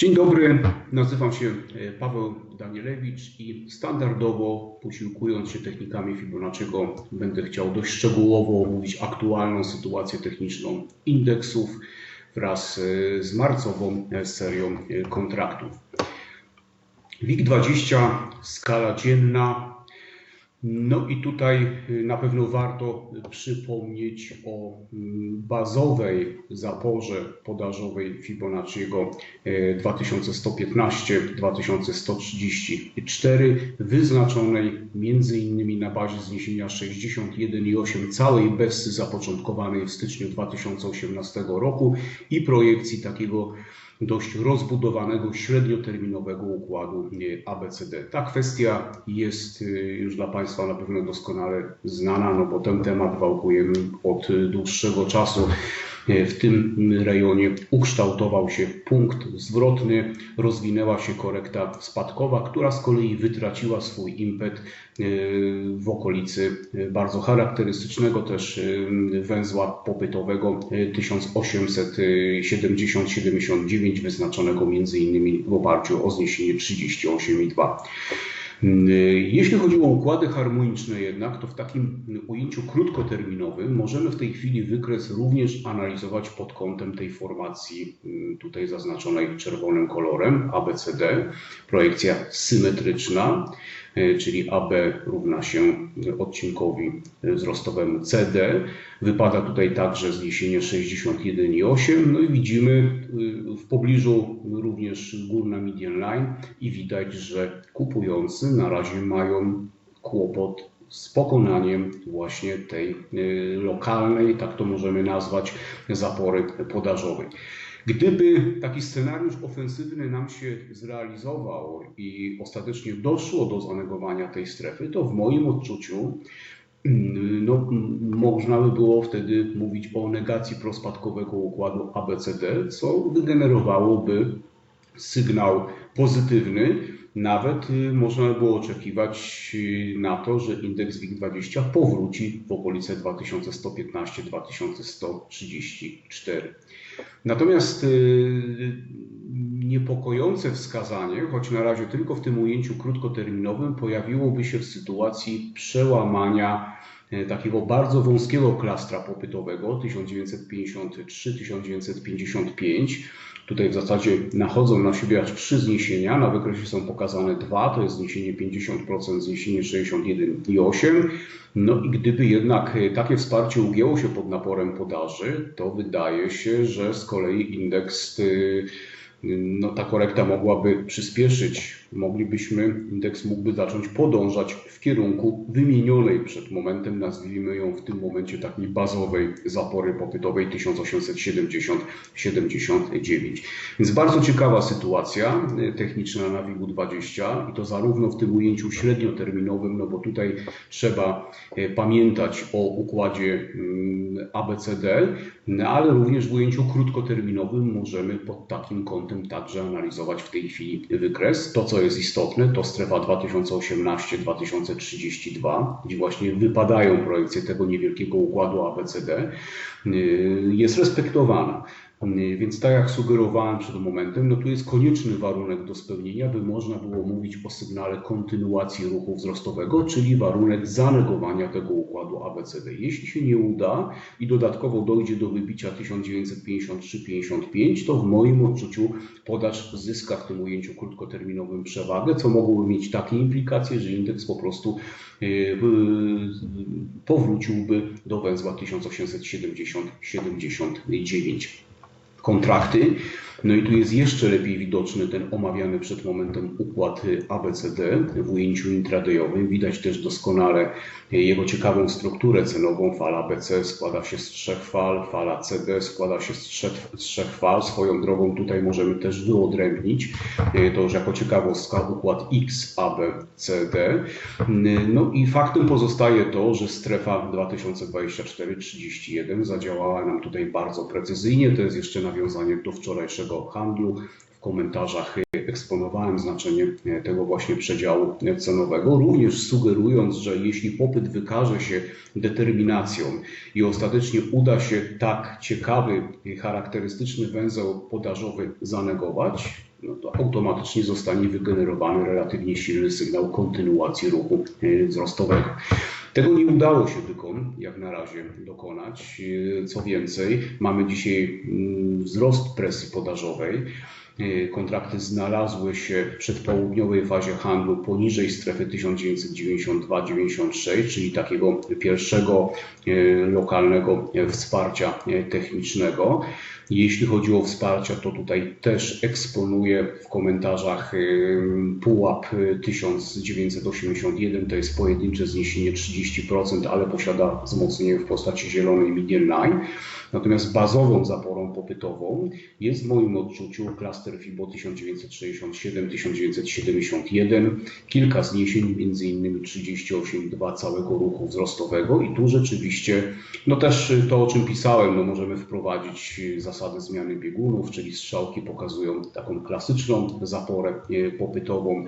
Dzień dobry, nazywam się e, Paweł Danielewicz i standardowo posiłkując się technikami Fibonacciego będę chciał dość szczegółowo omówić aktualną sytuację techniczną indeksów wraz e, z marcową e, serią kontraktów. WIG20 skala dzienna no i tutaj y, na pewno warto przypomnieć o mm, bazowej zaporze podażowej Fibonacciego 2115-2134, e, wyznaczonej między innymi na bazie zniesienia 61,8 całej bessy zapoczątkowanej w styczniu 2018 roku i projekcji takiego dość rozbudowanego, średnioterminowego układu ABCD. Ta kwestia jest y, już dla Państwa na pewno doskonale znana, no bo ten temat wałkujemy od dłuższego czasu. E, w tym rejonie ukształtował się punkt zwrotny, rozwinęła się korekta spadkowa, która z kolei wytraciła swój impet e, w okolicy e, bardzo charakterystycznego też węzła popytowego 1870-79 wyznaczonego innymi w oparciu o zniesienie 38,2. Jeśli chodzi o układy harmoniczne jednak, to w takim ujęciu krótkoterminowym możemy w tej chwili wykres również analizować pod kątem tej formacji mm, tutaj zaznaczonej czerwonym kolorem ABCD, projekcja symetryczna. E, czyli AB równa się odcinkowi wzrostowemu CD. Wypada tutaj także zniesienie 61,8. No i widzimy y, w pobliżu również górna median line i widać, że kupujący na razie mają kłopot z pokonaniem właśnie tej y, lokalnej, tak to możemy nazwać, zapory podażowej. Gdyby taki scenariusz ofensywny nam się zrealizował i ostatecznie doszło do zanegowania tej strefy, to w moim odczuciu mm, no, można by było wtedy mówić o negacji prospadkowego układu ABCD, co wygenerowałoby sygnał pozytywny. Nawet y, można by było oczekiwać y, na to, że indeks WIG20 powróci w okolice 2115-2134. Natomiast y, niepokojące wskazanie, choć na razie tylko w tym ujęciu krótkoterminowym, pojawiłoby się w sytuacji przełamania takiego bardzo wąskiego klastra popytowego 1953-1955. Tutaj w zasadzie nachodzą na siebie aż trzy zniesienia. Na wykresie są pokazane dwa, to jest zniesienie 50%, zniesienie 61,8. No i gdyby jednak e, takie wsparcie ugięło się pod naporem podaży, to wydaje się, że z kolei indeks, e, no ta korekta mogłaby przyspieszyć moglibyśmy, indeks mógłby zacząć podążać w kierunku wymienionej przed momentem, nazwijmy ją w tym momencie takiej bazowej zapory popytowej 1870-79. Więc bardzo ciekawa sytuacja e, techniczna na WIG-20 i to zarówno w tym ujęciu średnioterminowym, no bo tutaj trzeba e, pamiętać o układzie mm, ABCD, no ale również w ujęciu krótkoterminowym możemy pod takim kątem także analizować w tej chwili wykres. To, co jest istotne, to strefa 2018-2032, gdzie właśnie wypadają projekcje tego niewielkiego układu ABCD, y, jest respektowana. Więc tak jak sugerowałem przed momentem, no tu jest konieczny warunek do spełnienia, by można było mówić o sygnale kontynuacji ruchu wzrostowego, czyli warunek zanegowania tego układu ABCD. Jeśli się nie uda i dodatkowo dojdzie do wybicia 1953-55, to w moim odczuciu podaż zyska w tym ujęciu krótkoterminowym przewagę, co mogłoby mieć takie implikacje, że indeks po prostu yy, powróciłby do węzła 1870-79 kontrakty. No i tu jest jeszcze lepiej widoczny ten omawiany przed momentem układ ABCD w ujęciu intradayowym. Widać też doskonale jego ciekawą strukturę cenową. Fala BC składa się z trzech fal, fala CD składa się z trzech, z trzech fal. Swoją drogą tutaj możemy też wyodrębnić to już jako ciekawostka układ XABCD. No i faktem pozostaje to, że strefa 2024-31 zadziałała nam tutaj bardzo precyzyjnie. To jest jeszcze nawiązanie do wczorajszego handlu. W komentarzach eksponowałem znaczenie tego właśnie przedziału cenowego, również sugerując, że jeśli popyt wykaże się determinacją i ostatecznie uda się tak ciekawy, charakterystyczny węzeł podażowy zanegować, no to automatycznie zostanie wygenerowany relatywnie silny sygnał kontynuacji ruchu e, wzrostowego. Tego nie udało się tylko jak na razie dokonać. E, co więcej, mamy dzisiaj mm, wzrost presji podażowej. E, kontrakty znalazły się w przedpołudniowej fazie handlu poniżej strefy 1992-96, czyli takiego pierwszego lokalnego wsparcia technicznego. Jeśli chodzi o wsparcie, to tutaj też eksponuję w komentarzach pułap 1981, to jest pojedyncze zniesienie 30%, ale posiada wzmocnienie w postaci zielonej median line. Natomiast bazową zaporą popytową jest w moim odczuciu FIBO 1967-1971, kilka zniesień, między innymi 38,2 całego ruchu wzrostowego i tu rzeczywiście, no też to o czym pisałem, no możemy wprowadzić zasady zmiany biegunów, czyli strzałki pokazują taką klasyczną zaporę e, popytową.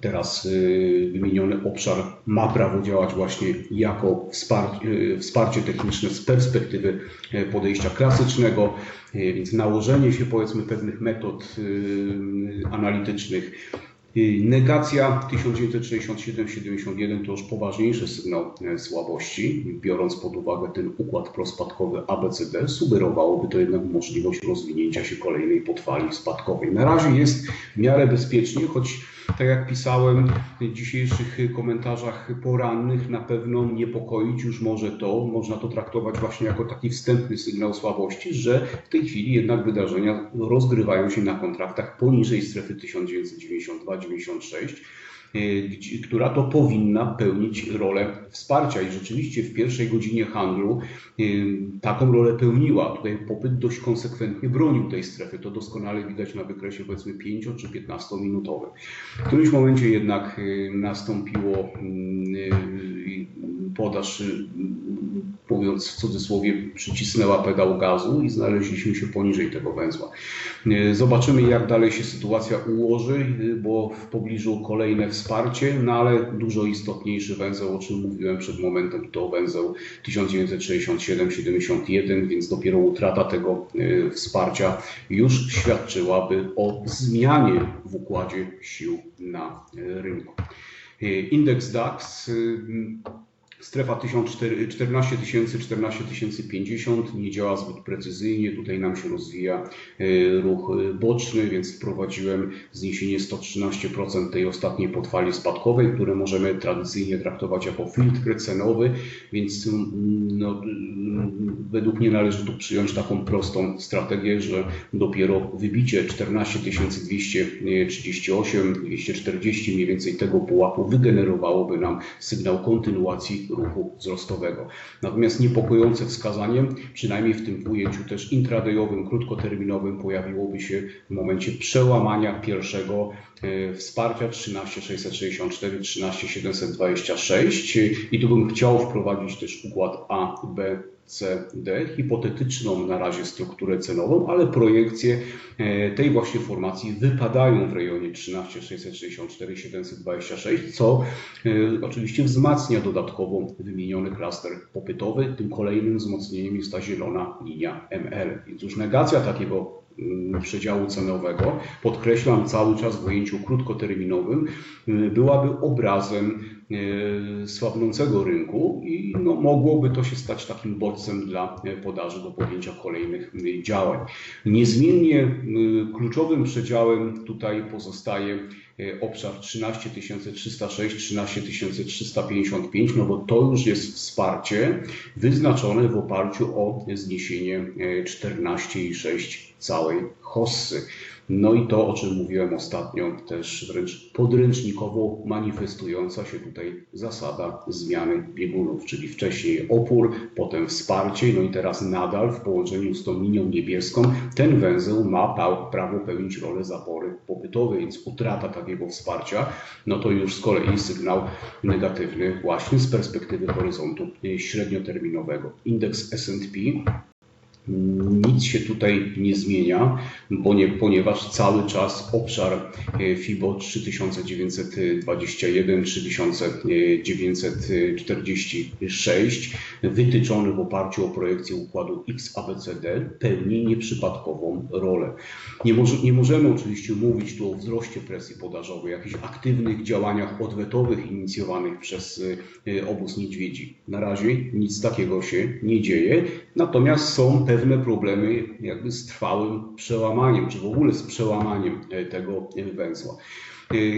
Teraz y, wymieniony obszar ma prawo działać właśnie jako wsparcie, y, wsparcie techniczne z perspektywy y, podejścia klasycznego, więc nałożenie się powiedzmy pewnych metod analitycznych. Negacja 1967-71 to już poważniejszy sygnał słabości, biorąc pod uwagę ten układ prospadkowy ABCD, sugerowałoby to jednak możliwość rozwinięcia się kolejnej podfali spadkowej. Na razie jest w miarę bezpiecznie, choć tak jak pisałem w dzisiejszych komentarzach porannych, na pewno niepokoić już może to, można to traktować właśnie jako taki wstępny sygnał słabości, że w tej chwili jednak wydarzenia rozgrywają się na kontraktach poniżej strefy 1992-96 Y, która to powinna pełnić rolę wsparcia. I rzeczywiście w pierwszej godzinie handlu y, taką rolę pełniła. Tutaj popyt dość konsekwentnie bronił tej strefy. To doskonale widać na wykresie powiedzmy 5 czy 15 minutowym. W którymś momencie jednak y, nastąpiło podaż, mówiąc w cudzysłowie, przycisnęła pedał gazu i znaleźliśmy się poniżej tego węzła. Zobaczymy, jak dalej się sytuacja ułoży, bo w pobliżu kolejne wsparcie, no ale dużo istotniejszy węzeł, o czym mówiłem przed momentem, to węzeł 1967-71, więc dopiero utrata tego e, wsparcia już świadczyłaby o zmianie w układzie sił na e, rynku. E, indeks DAX Strefa 14 tysięcy, 14 50 nie działa zbyt precyzyjnie. Tutaj nam się rozwija e, ruch e, boczny, więc wprowadziłem zniesienie 113% tej ostatniej podfali spadkowej, które możemy tradycyjnie traktować jako filtr cenowy, więc mm, no, mm, według mnie należy tu przyjąć taką prostą strategię, że dopiero wybicie 14 238, 240 mniej więcej tego pułapu wygenerowałoby nam sygnał kontynuacji ruchu wzrostowego. Natomiast niepokojące wskazanie, przynajmniej w tym ujęciu też intradayowym, krótkoterminowym, pojawiłoby się w momencie przełamania pierwszego e, wsparcia 13664, 13726 i tu bym chciał wprowadzić też układ A, B, CD, hipotetyczną na razie strukturę cenową, ale projekcje e, tej właśnie formacji wypadają w rejonie 13664 726, co e, oczywiście wzmacnia dodatkowo wymieniony klaster popytowy. Tym kolejnym wzmocnieniem jest ta zielona linia ML. Więc już negacja takiego mm, przedziału cenowego, podkreślam cały czas w ujęciu krótkoterminowym, y, byłaby obrazem E, słabnącego rynku i no, mogłoby to się stać takim bodźcem dla e, podaży do podjęcia kolejnych e, działań. Niezmiennie kluczowym przedziałem tutaj pozostaje obszar 13306, 13355, no bo to już jest wsparcie wyznaczone w oparciu o zniesienie 14,6 całej hossy. No i to, o czym mówiłem ostatnio, też wręcz podręcznikowo manifestująca się tutaj zasada zmiany biegunów, czyli wcześniej opór, potem wsparcie, no i teraz nadal w połączeniu z tą linią niebieską ten węzeł ma prawo pełnić rolę zapory popytowej, więc utrata takiego wsparcia, no to już z kolei sygnał negatywny właśnie z perspektywy horyzontu średnioterminowego. Indeks S&P Nic się tutaj nie zmienia, nie, ponieważ cały czas obszar FIBO 3921, 3946 wytyczony w oparciu o projekcję układu XABCD pełni nieprzypadkową rolę. Nie, może, nie możemy oczywiście mówić tu o wzroście presji podażowej, jakichś aktywnych działaniach odwetowych inicjowanych przez obóz niedźwiedzi. Na razie nic takiego się nie dzieje, natomiast są pewne problemy jakby z trwałym przełamaniem, czy w ogóle z przełamaniem tego węzła.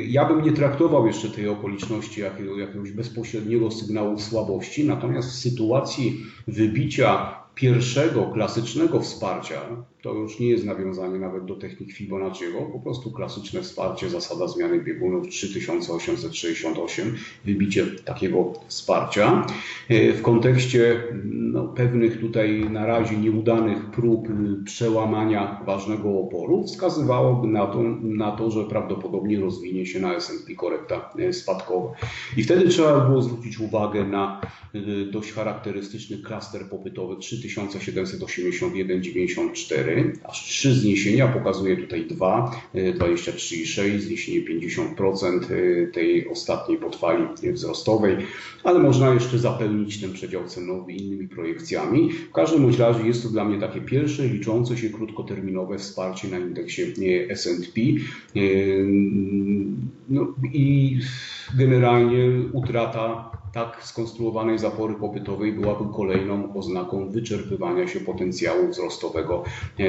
Ja bym nie traktował jeszcze tej okoliczności jako jakiegoś bezpośredniego sygnału słabości, natomiast w sytuacji wybicia pierwszego klasycznego wsparcia, to już nie jest nawiązanie nawet do technik Fibonacciego, po prostu klasyczne wsparcie, zasada zmiany biegunów 3868, wybicie takiego wsparcia. W kontekście no, pewnych tutaj na razie nieudanych prób przełamania ważnego oporu wskazywałoby na to, na to że prawdopodobnie rozwinie się na S&P korekta spadkowa. I wtedy trzeba było zwrócić uwagę na dość charakterystyczny klaster popytowy 3781,94 aż trzy zniesienia, pokazuję tutaj dwa, 23,6, zniesienie 50% tej ostatniej podfali wzrostowej, ale można jeszcze zapełnić ten przedział cenowy innymi projekcjami. W każdym razie jest to dla mnie takie pierwsze liczące się krótkoterminowe wsparcie na indeksie S&P no i generalnie utrata tak skonstruowanej zapory popytowej byłaby kolejną oznaką wyczerpywania się potencjału wzrostowego,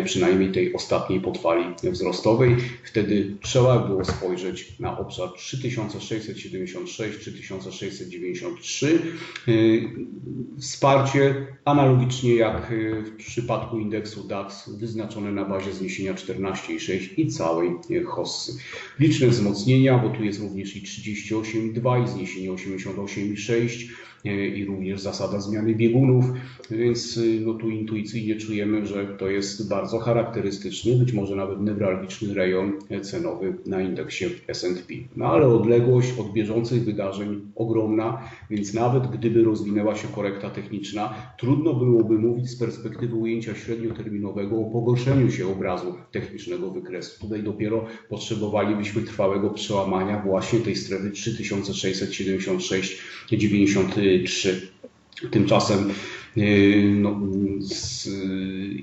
przynajmniej tej ostatniej podfali wzrostowej. Wtedy trzeba było spojrzeć na obszar 3676-3693. Wsparcie analogicznie jak w przypadku indeksu DAX wyznaczone na bazie zniesienia 14,6 i całej hossy. Liczne wzmocnienia, bo tu jest również i 38,2 i zniesienie 88,6 przejść i również zasada zmiany biegunów, więc no tu intuicyjnie czujemy, że to jest bardzo charakterystyczny, być może nawet newralgiczny rejon cenowy na indeksie S&P. No ale odległość od bieżących wydarzeń ogromna, więc nawet gdyby rozwinęła się korekta techniczna, trudno byłoby mówić z perspektywy ujęcia średnioterminowego o pogorszeniu się obrazu technicznego wykresu. Tutaj dopiero potrzebowalibyśmy trwałego przełamania właśnie tej strefy 3676,93. Tymczasem no,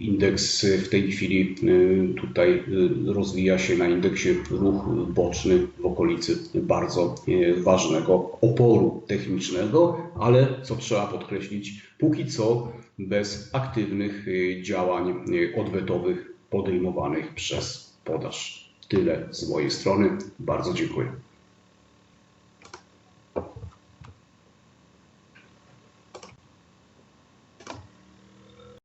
indeks w tej chwili tutaj rozwija się na indeksie ruch boczny w okolicy bardzo ważnego oporu technicznego, ale co trzeba podkreślić, póki co bez aktywnych działań odwetowych podejmowanych przez podaż. Tyle z mojej strony. Bardzo dziękuję.